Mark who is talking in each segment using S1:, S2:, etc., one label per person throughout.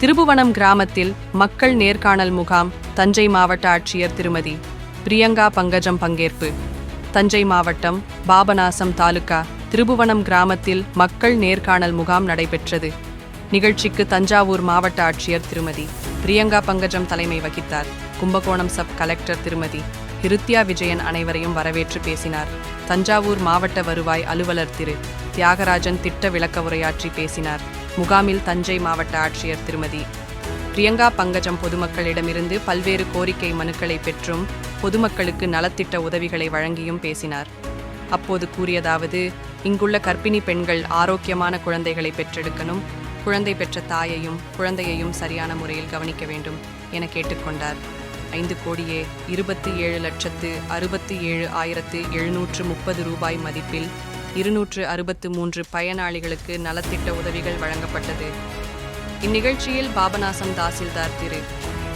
S1: திருபுவனம் கிராமத்தில் மக்கள் நேர்காணல் முகாம் தஞ்சை மாவட்ட ஆட்சியர் திருமதி பிரியங்கா பங்கஜம் பங்கேற்பு. தஞ்சை மாவட்டம் பாபநாசம் தாலுகா திருபுவனம் கிராமத்தில் மக்கள் நேர்காணல் முகாம் நடைபெற்றது. நிகழ்ச்சிக்கு தஞ்சாவூர் மாவட்ட ஆட்சியர் திருமதி பிரியங்கா பங்கஜம் தலைமை வகித்தார். கும்பகோணம் சப் கலெக்டர் திருமதி ஹிருத்யா விஜயன் அனைவரையும் வரவேற்று பேசினார். தஞ்சாவூர் மாவட்ட வருவாய் அலுவலர் திரு தியாகராஜன் திட்ட விளக்க உரையாற்றி பேசினார். முகாமில் தஞ்சை மாவட்ட ஆட்சியர் திருமதி பிரியங்கா பங்கஜம் பொதுமக்களிடமிருந்து பல்வேறு கோரிக்கை மனுக்களை பெற்றும் பொதுமக்களுக்கு நலத்திட்ட உதவிகளை வழங்கியும் பேசினார். அப்போது கூறியதாவது இங்குள்ள கர்ப்பிணி பெண்கள் ஆரோக்கியமான குழந்தைகளை பெற்றெடுக்கணும் குழந்தை பெற்ற தாயையும் குழந்தையையும் சரியான முறையில் கவனிக்க வேண்டும் என கேட்டுக்கொண்டார். ஐந்து கோடியே இருபத்தி ஏழு லட்சத்து அறுபத்தி ஏழு ஆயிரத்து எழுநூற்று முப்பது ரூபாய் மதிப்பில் இருநூற்று அறுபத்து மூன்று பயனாளிகளுக்கு நலத்திட்ட உதவிகள் வழங்கப்பட்டது. இந்நிகழ்ச்சியில் பாபநாசம் தாசில்தார் திரு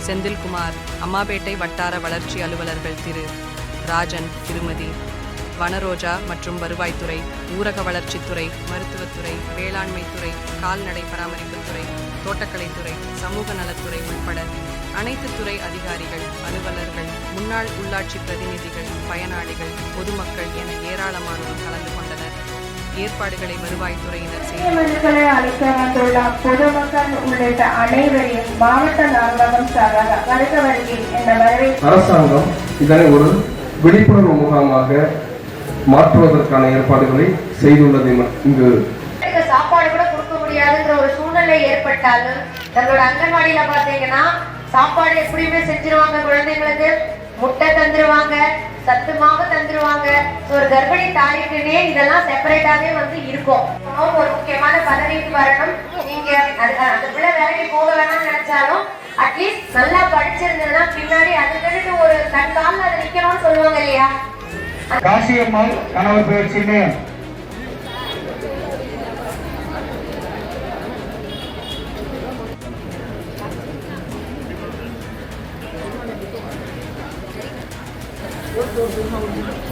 S1: செந்தில்குமார் அம்மாபேட்டை வட்டார வளர்ச்சி அலுவலர்கள் திரு ராஜன் திருமதி வனரோஜா மற்றும் வருவாய்த்துறை ஊரக வளர்ச்சித்துறை மருத்துவத்துறை வேளாண்மைத்துறை கால்நடை பராமரிப்புத்துறை தோட்டக்கலைத்துறை சமூக நலத்துறை உட்பட அனைத்து துறை அதிகாரிகள் அலுவலர்கள் முன்னாள் உள்ளாட்சி பிரதிநிதிகள் பயனாளிகள் பொதுமக்கள் என ஏராளமானோர் கலந்து கொண்டனர். ஏற்பாடுகளை வருவாய்த்துறையினர் செய்து
S2: மனுக்களை அளிக்க வந்துள்ள பொதுமக்கள் உள்ளிட்ட அனைவரையும் மாவட்ட நிர்வாகம் சார்பாக வருக வருகிறேன் என்ற வரவேற்பு
S3: அரசாங்கம் இதனை ஒரு விழிப்புணர்வு முகாமாக மாற்றுவதற்கான ஏற்பாடுகளை செய்துள்ளதை இங்கு
S4: சாப்பாடு கூட கொடுக்க முடியாதுன்ற ஒரு சூழ்நிலை ஏற்பட்டாலும் நம்மளோட அங்கன்வாடியில பாத்தீங்கன்னா சாப்பாடு எப்படியுமே செஞ்சிருவாங்க குழந்தைங்களுக்கு. முட்டை தந்துருவாங்க சத்து மாவு தந்துருவாங்க. ஒரு கர்ப்பிணி தாய்க்குன்னே இதெல்லாம் செப்பரேட்டாவே வந்து இருக்கும். அவங்க ஒரு முக்கியமான பதவிக்கு வரணும். நீங்க அந்த பிள்ளை வேலைக்கு போக வேணாம்னு நினைச்சாலும் அட்லீஸ்ட் நல்லா படிச்சிருந்ததுன்னா பின்னாடி அதுக்குன்னு ஒரு கண்காலில் அதை நிக்கணும்னு சொல்லுவாங்க இல்லையா?
S5: காசியம்மாள் கணவர் Dur dur dur.